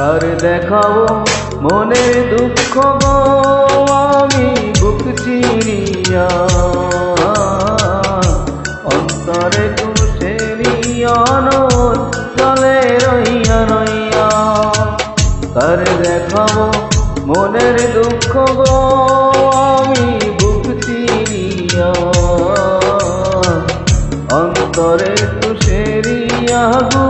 কার দেখাবো, মনের দুঃখ গো, আমি বুক চিনিয়া। অন্তরে তুষেরিয়ানোর চলে রইয়া রইয়া কার দেখাবো, মনের দুঃখ গো, আমি বুক চিনিয়া। অন্তরে তুষেরিয়া গু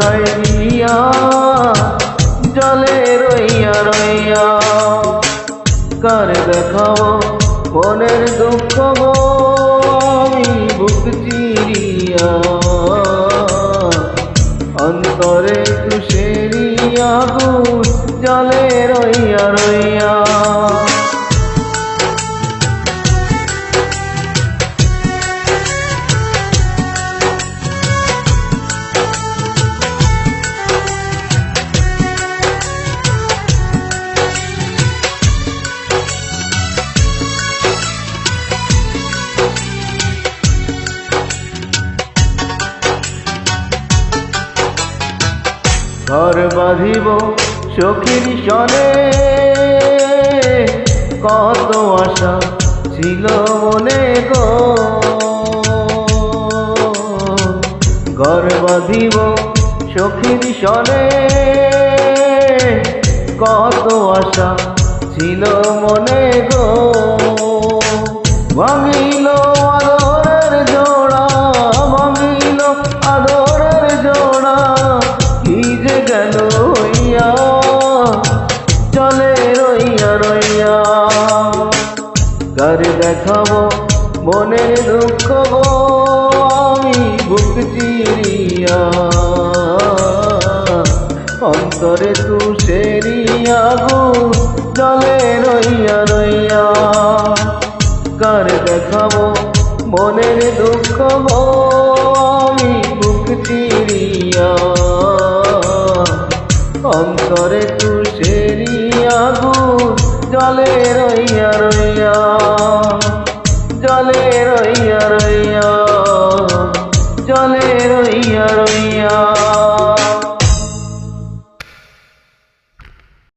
গিয়া জলে রইয়া রইয়া। কার দেখাবো মনের দুঃখ আমি বুক চিরিয়া। অন্তরে ঘর বাঁধিব সখীর সনে। কত আশা ছিল মনে গো। ঘর বাঁধিব সখীর সনে। কত আশা ছিল মনে গো। ভাঙিল রইয়া রইয়া। কার দেখাবো মনের দুঃখ আমি বুক চিরিয়া। অন্তরে তুষেরিয়া গো চলে রইয়া রইয়া। কার দেখাবো মনের দুঃখ আমি বুক চিরিয়া। অন্তরে তুষেরিয়া গু জলে রইয়া রইয়া।